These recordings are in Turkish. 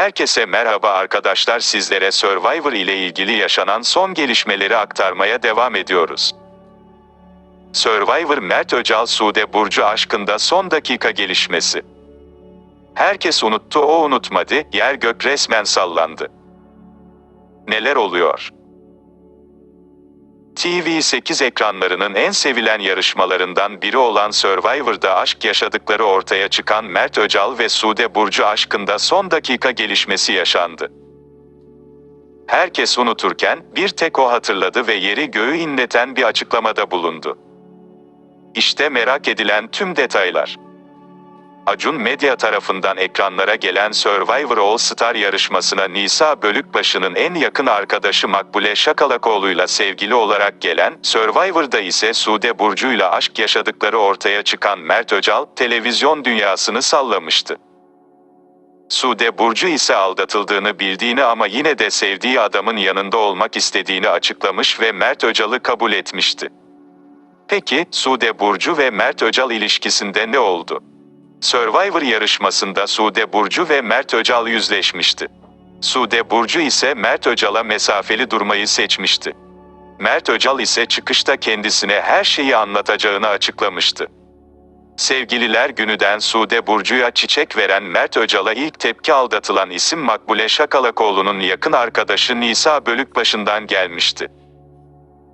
Herkese merhaba arkadaşlar sizlere Survivor ile ilgili yaşanan son gelişmeleri aktarmaya devam ediyoruz. Survivor Mert Öcal Sude Burcu aşkında son dakika gelişmesi. Herkes unuttu o unutmadı, yer gök resmen sallandı. Neler oluyor? TV8 ekranlarının en sevilen yarışmalarından biri olan Survivor'da aşk yaşadıkları ortaya çıkan Mert Öcal ve Sude Burcu aşkında son dakika gelişmesi yaşandı. Herkes unuturken bir tek o hatırladı ve yeri göğü inleten bir açıklamada bulundu. İşte merak edilen tüm detaylar. Acun Medya tarafından ekranlara gelen Survivor All Star yarışmasına Nisa Bölükbaşı'nın en yakın arkadaşı Makbule Şakalakoğlu'yla sevgili olarak gelen, Survivor'da ise Sude Burcu'yla aşk yaşadıkları ortaya çıkan Mert Öcal, televizyon dünyasını sallamıştı. Sude Burcu ise aldatıldığını bildiğini ama yine de sevdiği adamın yanında olmak istediğini açıklamış ve Mert Öcal'ı kabul etmişti. Peki, Sude Burcu ve Mert Öcal ilişkisinde ne oldu? Survivor yarışmasında Sude Burcu ve Mert Öcal yüzleşmişti. Sude Burcu ise Mert Öcal'a mesafeli durmayı seçmişti. Mert Öcal ise çıkışta kendisine her şeyi anlatacağını açıklamıştı. Sevgililer günüden Sude Burcu'ya çiçek veren Mert Öcal'a ilk tepki aldatılan isim Makbule Şakalakoğlu'nun yakın arkadaşı Nisa Bölükbaşı'ndan gelmişti.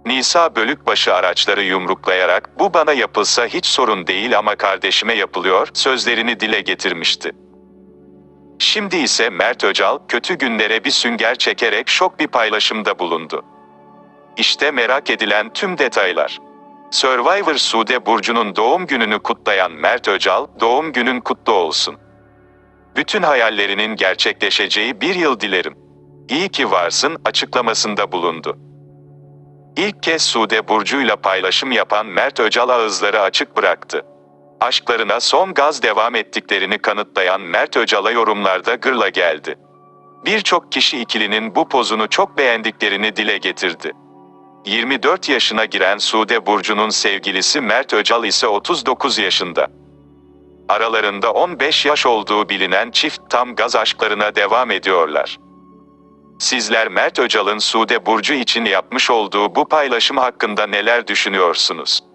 Nisa Bölükbaşı araçları yumruklayarak bu bana yapılsa hiç sorun değil ama kardeşime yapılıyor sözlerini dile getirmişti. Şimdi ise Mert Öcal kötü günlere bir sünger çekerek şok bir paylaşımda bulundu. İşte merak edilen tüm detaylar. Survivor Sude Burcu'nun doğum gününü kutlayan Mert Öcal, doğum günün kutlu olsun. Bütün hayallerinin gerçekleşeceği bir yıl dilerim. İyi ki varsın açıklamasında bulundu. İlk kez Sude Burcu'yla paylaşım yapan Mert Öcal ağızları açık bıraktı. Aşklarına son gaz devam ettiklerini kanıtlayan Mert Öcal'a yorumlarda gırla geldi. Birçok kişi ikilinin bu pozunu çok beğendiklerini dile getirdi. 24 yaşına giren Sude Burcu'nun sevgilisi Mert Öcal ise 39 yaşında. Aralarında 15 yaş olduğu bilinen çift tam gaz aşklarına devam ediyorlar. Sizler Mert Öcal'ın Sude Burcu için yapmış olduğu bu paylaşım hakkında neler düşünüyorsunuz?